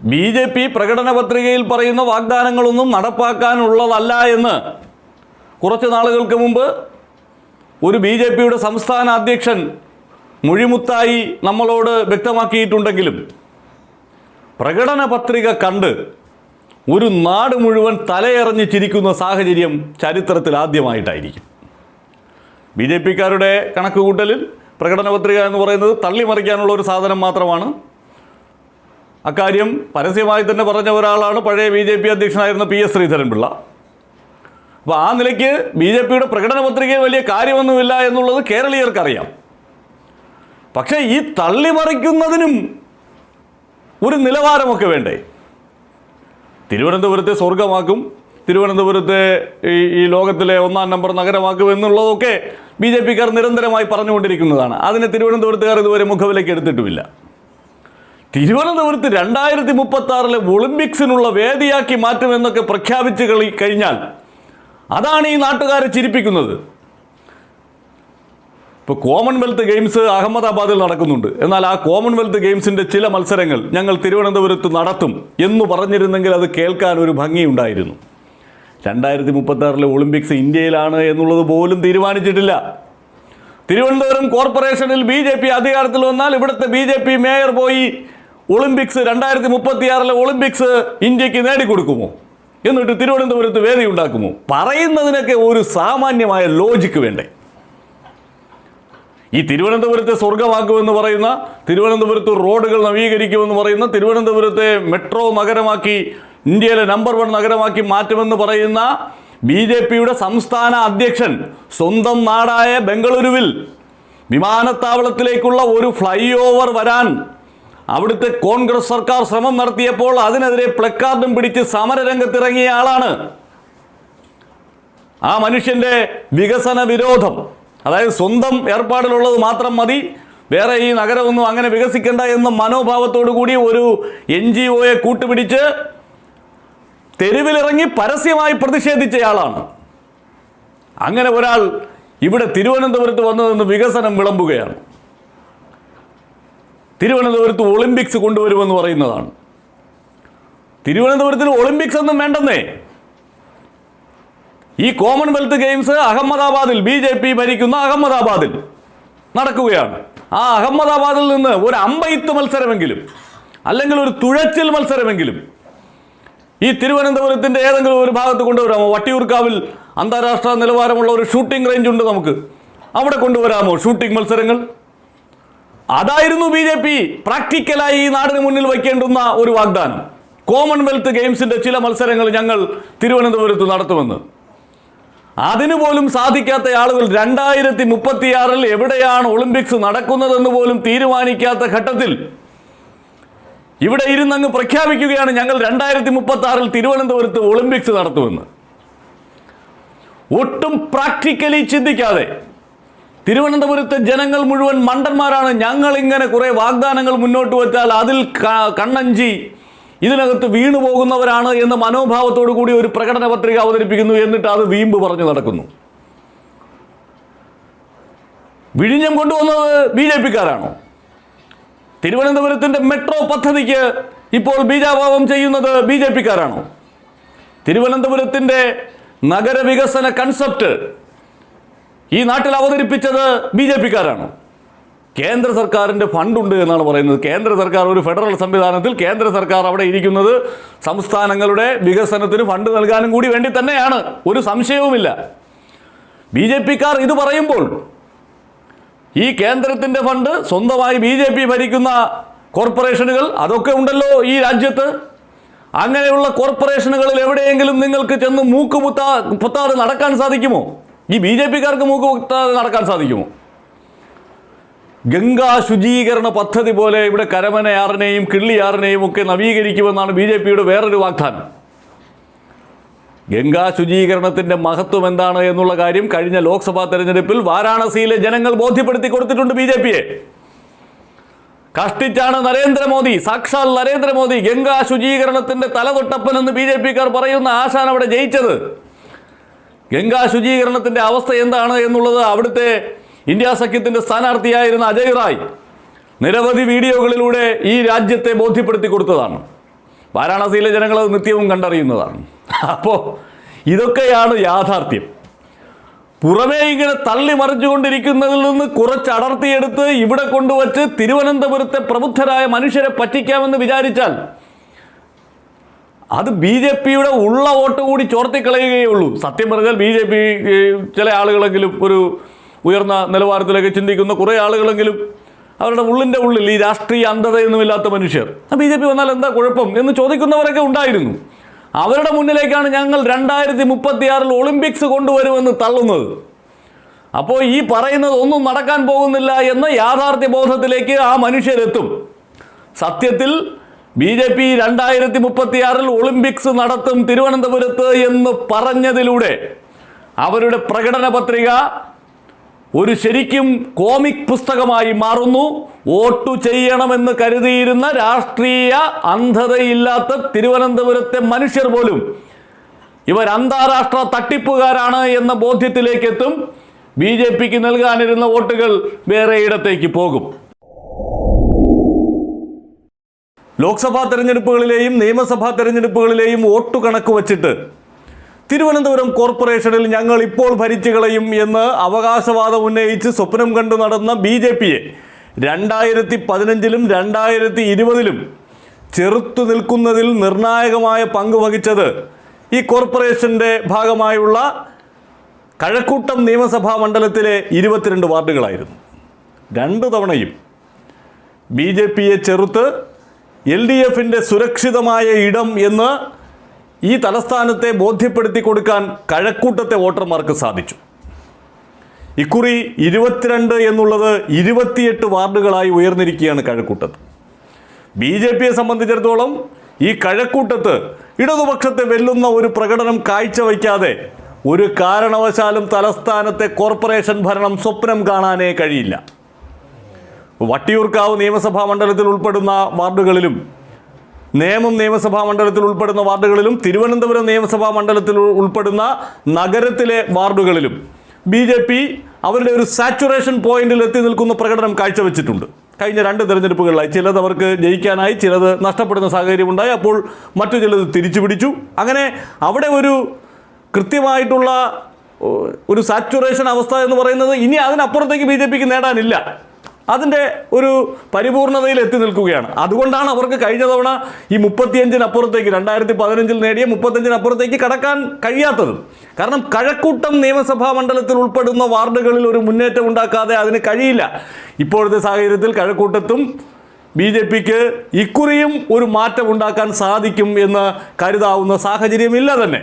B J P പ്രകടന പത്രികയിൽ പറയുന്ന വാഗ്ദാനങ്ങളൊന്നും നടപ്പാക്കാനുള്ളതല്ല എന്ന് കുറച്ച് നാളുകൾക്ക് മുമ്പ് ഒരു ബി ജെ പിയുടെ സംസ്ഥാന അധ്യക്ഷൻ മുഴിമുത്തായി നമ്മളോട് വ്യക്തമാക്കിയിട്ടുണ്ടെങ്കിലും പ്രകടന പത്രിക കണ്ട് ഒരു നാട് മുഴുവൻ തലയെറിഞ്ഞ് ചിരിക്കുന്ന സാഹചര്യം ചരിത്രത്തിൽ ആദ്യമായിട്ടായിരിക്കും. ബി ജെ പിക്കാരുടെ കണക്കുകൂട്ടലിൽ പ്രകടന പത്രിക എന്ന് പറയുന്നത് തള്ളിമറിക്കാനുള്ള ഒരു സാധനം മാത്രമാണ്. അക്കാര്യം പരസ്യമായി തന്നെ പറഞ്ഞ ഒരാളാണ് പഴയ ബി ജെ പി അധ്യക്ഷനായിരുന്ന പി എസ് ശ്രീധരൻപിള്ള. അപ്പോൾ ആ നിലയ്ക്ക് ബി ജെ പിയുടെ പ്രകടന പത്രികയിൽ വലിയ കാര്യമൊന്നുമില്ല എന്നുള്ളത് കേരളീയർക്കറിയാം. പക്ഷേ ഈ തള്ളിമറിക്കുന്നതിനും ഒരു നിലവാരമൊക്കെ വേണ്ടേ? തിരുവനന്തപുരത്തെ സ്വർഗമാക്കും തിരുവനന്തപുരത്തെ ഈ ഈ ലോകത്തിലെ ഒന്നാം നമ്പർ നഗരമാക്കും എന്നുള്ളതൊക്കെ ബി ജെ പിക്കാർ നിരന്തരമായി പറഞ്ഞുകൊണ്ടിരിക്കുന്നതാണ്. അതിനെ തിരുവനന്തപുരത്തുകാർ ഇതുവരെ മുഖവിലേക്ക് എടുത്തിട്ടുമില്ല. തിരുവനന്തപുരത്ത് രണ്ടായിരത്തി മുപ്പത്തി ആറിലെ ഒളിമ്പിക്സിനുള്ള വേദിയാക്കി മാറ്റുമെന്നൊക്കെ പ്രഖ്യാപിച്ചു കളി കഴിഞ്ഞാൽ അതാണ് ഈ നാട്ടുകാരെ ചിരിപ്പിക്കുന്നത്. ഇപ്പോൾ കോമൺവെൽത്ത് ഗെയിംസ് അഹമ്മദാബാദിൽ നടക്കുന്നുണ്ട്. എന്നാൽ ആ കോമൺവെൽത്ത് ഗെയിംസിന്റെ ചില മത്സരങ്ങൾ ഞങ്ങൾ തിരുവനന്തപുരത്ത് നടത്തും എന്ന് പറഞ്ഞിരുന്നെങ്കിൽ അത് കേൾക്കാൻ ഒരു ഭംഗിയുണ്ടായിരുന്നു. രണ്ടായിരത്തി മുപ്പത്തി ഒളിമ്പിക്സ് ഇന്ത്യയിലാണ് എന്നുള്ളത് പോലും തീരുമാനിച്ചിട്ടില്ല. തിരുവനന്തപുരം കോർപ്പറേഷനിൽ ബി ജെ പി അധികാരത്തിൽ വന്നാൽ ഇവിടുത്തെ ബി ജെ പി മേയർ പോയി ഒളിമ്പിക്സ് രണ്ടായിരത്തി മുപ്പത്തിയാറിലെ ഒളിമ്പിക്സ് ഇന്ത്യയ്ക്ക് നേടിക്കൊടുക്കുമോ? എന്നിട്ട് തിരുവനന്തപുരത്ത് വേദി ഉണ്ടാക്കുമോ? പറയുന്നതിനൊക്കെ ഒരു സാമാന്യമായ ലോജിക്ക് വേണ്ടേ? ഈ തിരുവനന്തപുരത്തെ സ്വർഗമാക്കുമെന്ന് പറയുന്ന തിരുവനന്തപുരത്ത് റോഡുകൾ നവീകരിക്കുമെന്ന് പറയുന്ന തിരുവനന്തപുരത്തെ മെട്രോ നഗരമാക്കി ഇന്ത്യയിലെ നമ്പർ വൺ നഗരമാക്കി മാറ്റുമെന്ന് പറയുന്ന ബി ജെ പിയുടെ സംസ്ഥാന അധ്യക്ഷൻ സ്വന്തം നാടായ ബംഗളൂരുവിൽ വിമാനത്താവളത്തിലേക്കുള്ള ഒരു ഫ്ലൈ ഓവർ വരാൻ അവിടുത്തെ കോൺഗ്രസ് സർക്കാർ ശ്രമം നടത്തിയപ്പോൾ അതിനെതിരെ പ്ലക്കാർഡും പിടിച്ച് സമരരംഗത്തിറങ്ങിയ ആളാണ്. ആ മനുഷ്യന്റെ വികസന വിരോധം. അതായത് സ്വന്തം ഏർപ്പാടിലുള്ളത് മാത്രം മതി. വേറെ ഈ നഗരമൊന്നും അങ്ങനെ വികസിക്കേണ്ട എന്ന മനോഭാവത്തോടു കൂടി ഒരു എൻ ജി ഒയെ കൂട്ടുപിടിച്ച് തെരുവിലിറങ്ങി പരസ്യമായി പ്രതിഷേധിച്ചയാളാണ് അങ്ങനെ ഒരാൾ ഇവിടെ തിരുവനന്തപുരത്ത് വന്നതെന്ന് വികസനം വിളമ്പുകയാണ്. തിരുവനന്തപുരത്ത് ഒളിമ്പിക്സ് കൊണ്ടുവരുമെന്ന് പറയുന്നതാണ്. തിരുവനന്തപുരത്തിന് ഒളിമ്പിക്സ് ഒന്നും വേണ്ടെന്നേ. ഈ കോമൺവെൽത്ത് ഗെയിംസ് അഹമ്മദാബാദിൽ ബി ജെ പി ഭരിക്കുന്ന അഹമ്മദാബാദിൽ നടക്കുകയാണ്. ആ അഹമ്മദാബാദിൽ നിന്ന് ഒരു അമ്പയിത്ത് മത്സരമെങ്കിലും അല്ലെങ്കിൽ ഒരു തുഴച്ചിൽ മത്സരമെങ്കിലും ഈ തിരുവനന്തപുരത്തിന്റെ ഏതെങ്കിലും ഒരു ഭാഗത്ത് കൊണ്ടുവരാമോ? വട്ടിയൂർക്കാവിൽ അന്താരാഷ്ട്ര നിലവാരമുള്ള ഒരു ഷൂട്ടിംഗ് റേഞ്ച് ഉണ്ട് നമുക്ക്. അവിടെ കൊണ്ടുവരാമോ ഷൂട്ടിംഗ് മത്സരങ്ങൾ? അതായിരുന്നു ബി ജെ പി. പ്രാക്ടിക്കലായി ഈ നാടിന് മുന്നിൽ വയ്ക്കേണ്ടുന്ന ഒരു വാഗ്ദാനം. കോമൺവെൽത്ത് ഗെയിംസിന്റെ ചില മത്സരങ്ങൾ ഞങ്ങൾ തിരുവനന്തപുരത്ത് നടത്തുമെന്ന്. അതിനു പോലും സാധിക്കാത്ത ആളുകൾ രണ്ടായിരത്തി മുപ്പത്തിയാറിൽ എവിടെയാണ് ഒളിമ്പിക്സ് നടക്കുന്നതെന്ന് പോലും തീരുമാനിക്കാത്ത ഘട്ടത്തിൽ ഇവിടെ ഇരുന്നങ്ങ് പ്രഖ്യാപിക്കുകയാണ് ഞങ്ങൾ രണ്ടായിരത്തി മുപ്പത്തി ആറിൽ തിരുവനന്തപുരത്ത് ഒളിമ്പിക്സ് നടത്തുമെന്ന്. ഒട്ടും പ്രാക്ടിക്കലി ചിന്തിക്കാതെ തിരുവനന്തപുരത്തെ ജനങ്ങൾ മുഴുവൻ മണ്ടന്മാരാണ്. ഞങ്ങൾ ഇങ്ങനെ കുറേ വാഗ്ദാനങ്ങൾ മുന്നോട്ട് വെച്ചാൽ അതിൽ കണ്ണഞ്ചി ഇതിനകത്ത് വീണു പോകുന്നവരാണ് എന്ന മനോഭാവത്തോടു കൂടി ഒരു പ്രകടന പത്രിക അവതരിപ്പിക്കുന്നു എന്നിട്ട് അത് വീമ്പ് പറഞ്ഞു നടക്കുന്നു. വിഴിഞ്ഞം കൊണ്ടുവന്നത് ബി ജെ പിക്കാരാണോ? തിരുവനന്തപുരത്തിന്റെ മെട്രോ പദ്ധതിക്ക് ഇപ്പോൾ ബീജാഭാവം ചെയ്യുന്നത് ബി ജെ പിക്കാരാണോ? തിരുവനന്തപുരത്തിന്റെ നഗരവികസന കൺസെപ്റ്റ് ഈ നാട്ടിൽ അവതരിപ്പിച്ചത് ബി ജെ പിക്കാരാണ്. കേന്ദ്ര സർക്കാരിന്റെ ഫണ്ടുണ്ട് എന്നാണ് പറയുന്നത്. കേന്ദ്ര സർക്കാർ ഒരു ഫെഡറൽ സംവിധാനത്തിൽ കേന്ദ്ര സർക്കാർ അവിടെ ഇരിക്കുന്നത് സംസ്ഥാനങ്ങളുടെ വികസനത്തിന് ഫണ്ട് നൽകാനും കൂടി വേണ്ടി തന്നെയാണ്. ഒരു സംശയവുമില്ല. ബി ജെ പിക്കാർ ഇത് പറയുമ്പോൾ ഈ കേന്ദ്രത്തിന്റെ ഫണ്ട് സ്വന്തമായി ബി ജെ പി ഭരിക്കുന്ന കോർപ്പറേഷനുകൾ അതൊക്കെ ഉണ്ടല്ലോ ഈ രാജ്യത്ത്. അങ്ങനെയുള്ള കോർപ്പറേഷനുകളിൽ എവിടെയെങ്കിലും നിങ്ങൾക്ക് ചെന്ന് മൂക്ക് മുത്താ പുത്താതെ നടക്കാൻ സാധിക്കുമോ? ഈ ബി ജെ പിക്കാർക്ക് മൂക്ക് വക്താതെ നടക്കാൻ സാധിക്കുമോ? ഗംഗാ ശുചീകരണ പദ്ധതി പോലെ ഇവിടെ കരമനയാറിനെയും കിള്ളിയാറിനെയും ഒക്കെ നവീകരിക്കുമെന്നാണ് ബി ജെ പിയുടെ വേറൊരു വാഗ്ദാനം. ഗംഗാ ശുചീകരണത്തിന്റെ മഹത്വം എന്താണ് എന്നുള്ള കാര്യം കഴിഞ്ഞ ലോക്സഭാ തെരഞ്ഞെടുപ്പിൽ വാരാണസിയിലെ ജനങ്ങൾ ബോധ്യപ്പെടുത്തി കൊടുത്തിട്ടുണ്ട് ബി ജെ പിയെ. കഷ്ടിച്ചാണ് നരേന്ദ്രമോദി സാക്ഷാൽ നരേന്ദ്രമോദി ഗംഗാ ശുചീകരണത്തിന്റെ തലതൊട്ടപ്പൻ എന്ന് ബി ജെ പിക്കാർ പറയുന്ന ആശാൻ അവിടെ ജയിച്ചത്. ഗംഗാ ശുചീകരണത്തിന്റെ അവസ്ഥ എന്താണ് എന്നുള്ളത് അവിടുത്തെ ഇന്ത്യ സഖ്യത്തിന്റെ സ്ഥാനാർത്ഥിയായിരുന്ന അജയ് റായ് നിരവധി വീഡിയോകളിലൂടെ ഈ രാജ്യത്തെ ബോധ്യപ്പെടുത്തി കൊടുത്തതാണ്. വാരാണസിയിലെ ജനങ്ങൾ അത് നിത്യവും കണ്ടറിയുന്നതാണ്. അപ്പോൾ ഇതൊക്കെയാണ് യാഥാർത്ഥ്യം. പുറമേ ഇങ്ങനെ തള്ളി മറിച്ചുകൊണ്ടിരിക്കുന്നതിൽ നിന്ന് കുറച്ച് അടർത്തിയെടുത്ത് ഇവിടെ കൊണ്ടുവച്ച് തിരുവനന്തപുരത്തെ പ്രബുദ്ധരായ മനുഷ്യരെ പറ്റിക്കാമെന്ന് വിചാരിച്ചാൽ അത് ബി ജെ പിയുടെ ഉള്ള വോട്ട് കൂടി ചോർത്തിക്കളയുകയേ ഉള്ളൂ. സത്യം പറഞ്ഞാൽ ബി ജെ പി ചില ആളുകളെങ്കിലും ഒരു ഉയർന്ന നിലവാരത്തിലേക്ക് ചിന്തിക്കുന്ന കുറേ ആളുകളെങ്കിലും അവരുടെ ഉള്ളിന്റെ ഉള്ളിൽ ഈ രാഷ്ട്രീയ അന്ധതയൊന്നുമില്ലാത്ത മനുഷ്യർ. ബി ജെ പി വന്നാൽ എന്താ കുഴപ്പം എന്ന് ചോദിക്കുന്നവരൊക്കെ ഉണ്ടായിരുന്നു. അവരുടെ മുന്നിലേക്കാണ് ഞങ്ങൾ രണ്ടായിരത്തി മുപ്പത്തിയാറിൽ ഒളിമ്പിക്സ് കൊണ്ടുവരുമെന്ന് തള്ളുന്നത്. അപ്പോൾ ഈ പറയുന്നത് ഒന്നും നടക്കാൻ പോകുന്നില്ല എന്ന യാഥാർത്ഥ്യ ബോധത്തിലേക്ക് ആ മനുഷ്യരെത്തും. സത്യത്തിൽ ബി ജെ പി രണ്ടായിരത്തി മുപ്പത്തിയാറിൽ ഒളിമ്പിക്സ് നടത്തും തിരുവനന്തപുരത്ത് എന്ന് പറഞ്ഞതിലൂടെ അവരുടെ പ്രകടന പത്രിക ഒരു ശരിക്കും കോമിക് പുസ്തകമായി മാറുന്നു. വോട്ടു ചെയ്യണമെന്ന് കരുതിയിരുന്ന രാഷ്ട്രീയ അന്ധതയില്ലാത്ത തിരുവനന്തപുരത്തെ മനുഷ്യർ പോലും ഇവർ അന്താരാഷ്ട്ര തട്ടിപ്പുകാരാണ് എന്ന ബോധ്യത്തിലേക്കെത്തും. ബി ജെ പിക്ക് നൽകാനിരുന്ന വോട്ടുകൾ വേറെ ഇടത്തേക്ക് പോകും. ലോക്സഭാ തെരഞ്ഞെടുപ്പുകളിലെയും നിയമസഭാ തെരഞ്ഞെടുപ്പുകളിലെയും വോട്ടു കണക്ക് വച്ചിട്ട് തിരുവനന്തപുരം കോർപ്പറേഷനിൽ ഞങ്ങൾ ഇപ്പോൾ ഭരിച്ചു കളയും എന്ന് അവകാശവാദം ഉന്നയിച്ച് സ്വപ്നം കണ്ടു നടന്ന ബി ജെ പിയെ രണ്ടായിരത്തി പതിനഞ്ചിലും രണ്ടായിരത്തി ഇരുപതിലും ചെറുത്തു നിൽക്കുന്നതിൽ നിർണായകമായ പങ്ക് വഹിച്ചത് ഈ കോർപ്പറേഷന്റെ ഭാഗമായുള്ള കഴക്കൂട്ടം നിയമസഭാ മണ്ഡലത്തിലെ ഇരുപത്തിരണ്ട് വാർഡുകളായിരുന്നു. രണ്ട് തവണയും ബി ജെ പിയെ ചെറുത്ത് എൽ ഡി എഫിന്റെ സുരക്ഷിതമായ ഇടം എന്ന് ഈ തലസ്ഥാനത്തെ ബോധ്യപ്പെടുത്തി കൊടുക്കാൻ കഴക്കൂട്ടത്തെ വോട്ടർമാർക്ക് സാധിച്ചു. ഇക്കുറി ഇരുപത്തിരണ്ട് എന്നുള്ളത് ഇരുപത്തിയെട്ട് വാർഡുകളായി ഉയർന്നിരിക്കുകയാണ് കഴക്കൂട്ടത്ത് ബി ജെ പിയെ സംബന്ധിച്ചിടത്തോളം ഈ കഴക്കൂട്ടത്ത് ഇടതുപക്ഷത്തെ വെല്ലുന്ന ഒരു പ്രകടനം കാഴ്ചവയ്ക്കാതെ ഒരു കാരണവശാലും തലസ്ഥാനത്തെ കോർപ്പറേഷൻ ഭരണം സ്വപ്നം കാണാനേ കഴിയില്ല. വട്ടിയൂർക്കാവ് നിയമസഭാ മണ്ഡലത്തിൽ ഉൾപ്പെടുന്ന വാർഡുകളിലും നേമം നിയമസഭാ മണ്ഡലത്തിൽ ഉൾപ്പെടുന്ന വാർഡുകളിലും തിരുവനന്തപുരം നിയമസഭാ മണ്ഡലത്തിൽ ഉൾപ്പെടുന്ന നഗരത്തിലെ വാർഡുകളിലും ബി ജെ പി അവരുടെ ഒരു സാച്ചുറേഷൻ പോയിന്റിൽ എത്തി നിൽക്കുന്ന പ്രകടനം കാഴ്ചവെച്ചിട്ടുണ്ട്. കഴിഞ്ഞ രണ്ട് തെരഞ്ഞെടുപ്പുകളിലായി ചിലത് അവർക്ക് ജയിക്കാനായി ചിലത് നഷ്ടപ്പെടുന്ന സാഹചര്യമുണ്ടായി. അപ്പോൾ മറ്റു ചിലത് തിരിച്ചു പിടിച്ചു. അങ്ങനെ അവിടെ ഒരു കൃത്യമായിട്ടുള്ള ഒരു സാച്ചുറേഷൻ അവസ്ഥ എന്ന് പറയുന്നത് ഇനി അതിനപ്പുറത്തേക്ക് ബി ജെ പിക്ക് നേടാനില്ല. അതിന്റെ ഒരു പരിപൂർണതയിൽ എത്തി നിൽക്കുകയാണ്. അതുകൊണ്ടാണ് അവർക്ക് കഴിഞ്ഞ തവണ ഈ മുപ്പത്തിയഞ്ചിനപ്പുറത്തേക്ക് രണ്ടായിരത്തി പതിനഞ്ചിൽ നേടിയ മുപ്പത്തഞ്ചിനപ്പുറത്തേക്ക് കടക്കാൻ കഴിയാത്തത്. കാരണം കഴക്കൂട്ടം നിയമസഭാ മണ്ഡലത്തിൽ ഉൾപ്പെടുന്ന വാർഡുകളിൽ ഒരു മുന്നേറ്റം ഉണ്ടാക്കാതെ അതിന് കഴിയില്ല. ഇപ്പോഴത്തെ സാഹചര്യത്തിൽ കഴക്കൂട്ടത്തും ബി ജെ പിക്ക് ഇക്കുറിയും ഒരു മാറ്റം ഉണ്ടാക്കാൻ സാധിക്കും എന്ന് കരുതാവുന്ന സാഹചര്യമില്ല തന്നെ.